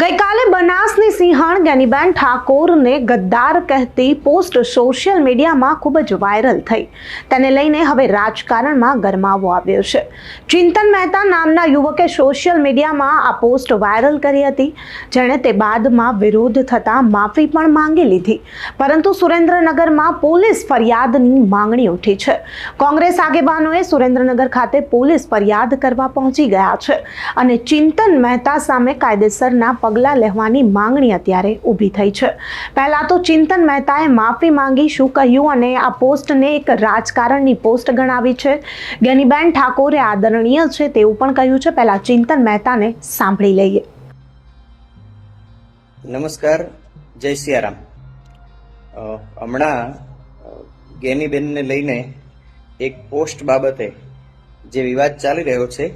ગઈકાલે બનાસની સિંહણ જ્ઞાનીબેન ઠાકોરને ગદ્દાર કહેતી પોસ્ટ સોશિયલ મીડિયામાં ખૂબ જ વાયરલ થઈ. તેને લઈને હવે રાજકારણમાં ગરમાવો આવ્યો છે. ચિંતન મહેતા નામના યુવકે સોશિયલ મીડિયામાં આ પોસ્ટ વાયરલ કરી હતી. જેણે તે બાદમાં વિરોધ થતાં માફી પણ માંગી લીધી. પરંતુ સુરેન્દ્રનગરમાં પોલીસ ફરિયાદની માંગણી ઉઠી છે. કોંગ્રેસ આગેવાનોએ સુરેન્દ્રનગર ખાતે પોલીસ ફરિયાદ કરવા પહોંચી ગયા છે. અને ચિંતન મહેતા સામે કાયદેસરના પગલાં લેવાની માંગણી અત્યારે ઊભી થઈ છે. પહેલાં તો ચિંતન મહેતાએ માફી માંગી શું કહ્યું અને આ પોસ્ટને એક રાજકારણની પોસ્ટ ગણાવી છે. જ્ઞાનીબેન ઠાકોરે આદરણીય છે તેવું પણ કહ્યું છે. પહેલાં ચિંતન મહેતાને સાંભળી લઈએ. નમસ્કાર, જય સિયારામ. હમણાં ગેનીબેનને લઈને એક પોસ્ટ બાબતે જે વિવાદ ચાલી રહ્યો છે,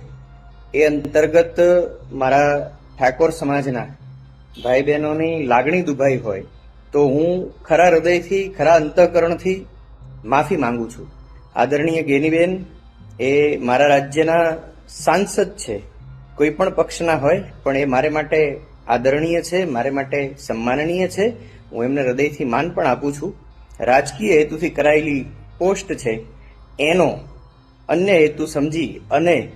એ અંતર્ગત મારા ઠાકોર સમાજના ભાઈ બહેનોની લાગણી દુભાઈ હોય, તો હું ખરા હૃદયથી, ખરા અંતઃકરણથી માફી માંગુ છું. આદરણીય ગેનીબેન, એ મારા રાજ્યના સાંસદ છે. કોઈ પણ પક્ષના હોય, પણ એ મારે માટે આદરણીય છે, મારે માટે સન્માનનીય છે. હું એમને હૃદયથી માન પણ આપું છું. રાજકીય હેતુથી કરાયેલી પોસ્ટ છે. એનો અન્ય હેતુ સમજી અને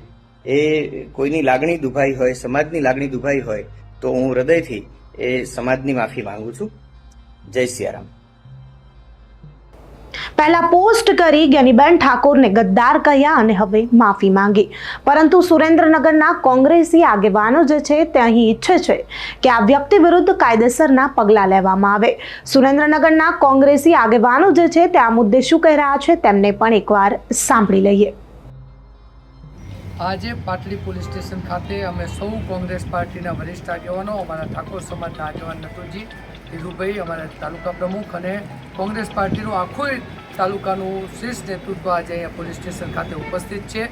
એ કોઈની લાગણી દુભાઈ હોય, સમાજની લાગણી દુભાઈ હોય, તો હું હૃદયથી એ સમાજની માફી માંગુ છું. જય સિયારામ. પહેલા પોસ્ટ કરી જ્ઞાનીબેન ઠાકોરને ગદ્દાર કહ્યા અને હવે માફી માંગી. પરંતુ સુરેન્દ્રનગરના કોંગ્રેસી આગેવાનો જે છે તે અહીં ઈચ્છે છે કે આ વ્યક્તિ વિરુદ્ધ કાયદેસરના પગલાં લેવામાં આવે. સુરેન્દ્રનગરના કોંગ્રેસી આગેવાનો જે છે તે આ મુદ્દે શું કહી રહ્યા છે તેમને પણ એકવાર સાંભળી લઈએ. આજે પાટડી પોલીસ સ્ટેશન ખાતે અમે સૌ કોંગ્રેસ પાર્ટીના વરિષ્ઠ આગેવાનો, અમારા ઠાકોર સમાજના આગેવાન નટુજી, ધીરુભાઈ અમારા તાલુકા પ્રમુખ અને કોંગ્રેસ પાર્ટીનું આખું તાલુકાનું શ્રેષ્ઠ નેતૃત્વ આજે અહીંયા પોલીસ સ્ટેશન ખાતે ઉપસ્થિત છે.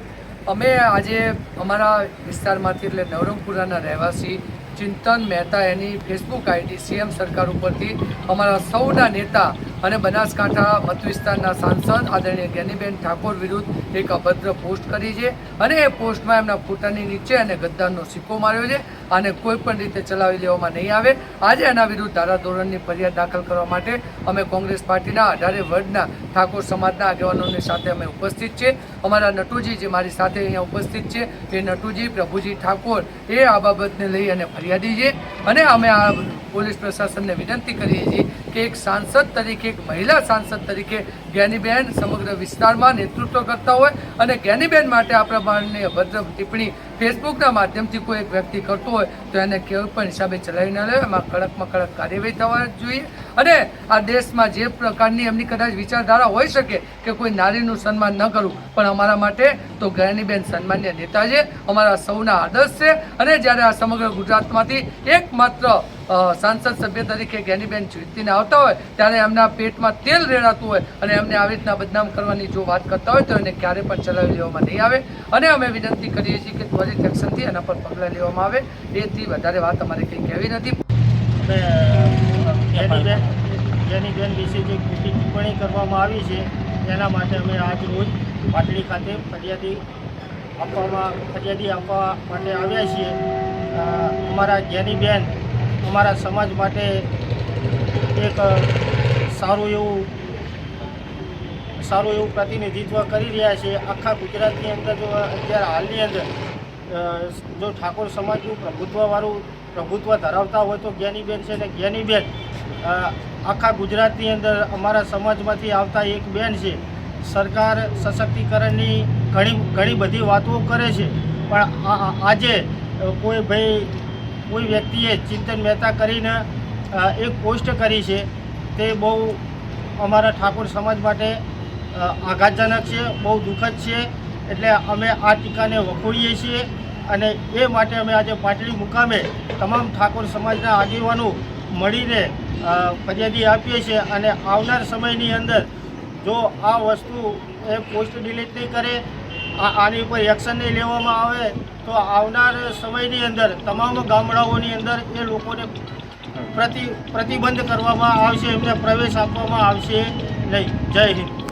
અમે આજે અમારા વિસ્તારમાંથી એટલે નવરંગપુરાના રહેવાસી ચિંતન મહેતા એની ફેસબુક આઈડી સીએમ સરકાર ઉપરથી અમારા સૌના નેતા અને બનાસકાંઠા મતવિસ્તારના સાંસદ આદરણીય જ્ઞાનીબેન ઠાકોર વિરુદ્ધ એક અભદ્ર પોસ્ટ કરી છે. અને એ પોસ્ટમાં એમના ફોટાની નીચે અને ગદ્દારનો સિક્કો માર્યો છે અને કોઈ પણ રીતે ચલાવી લેવામાં નહીં આવે. આજે એના વિરુદ્ધ ધારાધોરણની ફરિયાદ દાખલ કરવા માટે અમે કોંગ્રેસ પાર્ટીના અઢારે વર્ગના ઠાકોર સમાજના આગેવાનોની સાથે અમે ઉપસ્થિત છે. અમારા નટુજી જે મારી સાથે અહીંયા ઉપસ્થિત છે એ નટુજી પ્રભુજી ઠાકોર એ આ બાબતને લઈ અને ફરિયાદી છે. અને અમે આ પોલીસ પ્રશાસનને વિનંતી કરીએ છીએ કે એક સાંસદ તરીકે, એક મહિલા સાંસદ તરીકે જ્ઞાનીબેન સમગ્ર વિસ્તારમાં નેતૃત્વ કરતા હોય અને જ્ઞાનીબેન માટે આ પ્રમાણની અભદ્ર ટિપ્પણી ફેસબુકના માધ્યમથી કોઈ એક વ્યક્તિ કરતો હોય તો એને કોઈ પણ હિસાબે ચલાવી ન લે. એમાં કડકમાં કડક કાર્યવાહી થવા જોઈએ. અને આ દેશમાં જે પ્રકારની એમની કદાચ વિચારધારા હોઈ શકે કે કોઈ નારીનું સન્માન ન કરવું પણ અમારા માટે તો જ્ઞાનીબેન સન્માન્ય નેતા છે. અમારા સૌના આદર્શ છે. અને જ્યારે આ સમગ્ર ગુજરાતમાંથી એકમાત્ર સાંસદ સભ્ય તરીકે જ્ઞાનીબેન જીતીને આવતા હોય ત્યારે એમના પેટમાં તેલ રેડાતું હોય અને એમને આવી રીતના બદનામ કરવાની જો વાત કરતા હોય તો એને ક્યારે પણ ચલાવી લેવામાં નહીં આવે. અને અમે વિનંતી કરીએ છીએ કે ત્વરિત એક્શનથી એના પર પગલાં લેવામાં આવે. એથી વધારે વાત અમારે કંઈ કહેવી નથી. જેની જેની બેન વિશે જે ખોટી ટિપ્પણી કરવામાં આવી છે તેના માટે અમે આજ રોજ પાટડી ખાતે ફરિયાદી આપવામાં, ફરિયાદી આપવા માટે આવ્યા છીએ. અમારા અમારા જ્ઞાનીબેન અમારા સમાજ માટે એક સારું એવું સારું એવું પ્રતિનિધિત્વ કરી રહ્યા છે. આખા ગુજરાતની અંદર જો અત્યારે હાલની અંદર જો ઠાકોર સમાજનું પ્રભુત્વવાળું પ્રભુત્વ ધરાવતા હોય તો જ્ઞાનીબેન છે ને જ્ઞાનીબેન આખા ગુજરાતની અંદર અમારા સમાજમાંથી આવતા એક બેન છે. સરકાર સશક્તિકરણની ઘણી ઘણી બધી વાતો કરે છે. પણ આજે કોઈ ભાઈ કોઈ વ્યક્તિએ ચિંતન મહેતા કરીને એક પોસ્ટ કરી છે, તે બહુ અમારા ઠાકોર સમાજ માટે આઘાતજનક છે, બહુ દુઃખદ છે, એટલે અમે આ ટીકાને વખોડીએ છીએ અને એ માટે અમે આજે પાટડી મુકામે તમામ ઠાકોર સમાજના આગેવાનો મળીને ફરિયાદી આપીએ છીએ અને આવનાર સમયની અંદર જો આ વસ્તુ એ પોસ્ટ ડિલીટ નહીં કરે આની ઉપર એક્શન નહીં લેવામાં આવે તો આવનાર સમયની અંદર, તમામ ગામડાઓની અંદર એ લોકોને પ્રતિ પ્રતિબંધ કરવામાં આવશે, એમને પ્રવેશ આપવામાં આવશે નહીં. જય હિન્દ.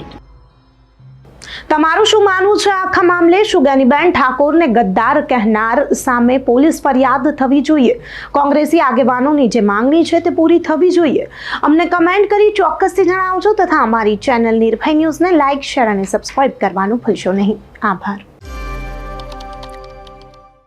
તમારું શું માનવું છે આખા મામલે? શું જ્ઞાનીબેન ઠાકોરને ગદ્દાર કહેનાર સામે પોલીસ ફરિયાદ થવી જોઈએ. કોંગ્રેસી આગેવાનોની જે માંગણી છે તે પૂરી થવી જોઈએ. અમને કમેન્ટ કરી ચોક્કસથી જણાવજો તથા અમારી ચેનલ નિર્ભય ન્યૂઝને લાઇક, શેર અને સબસ્ક્રાઇબ કરવાનું ભૂલશો નહીં. આભાર.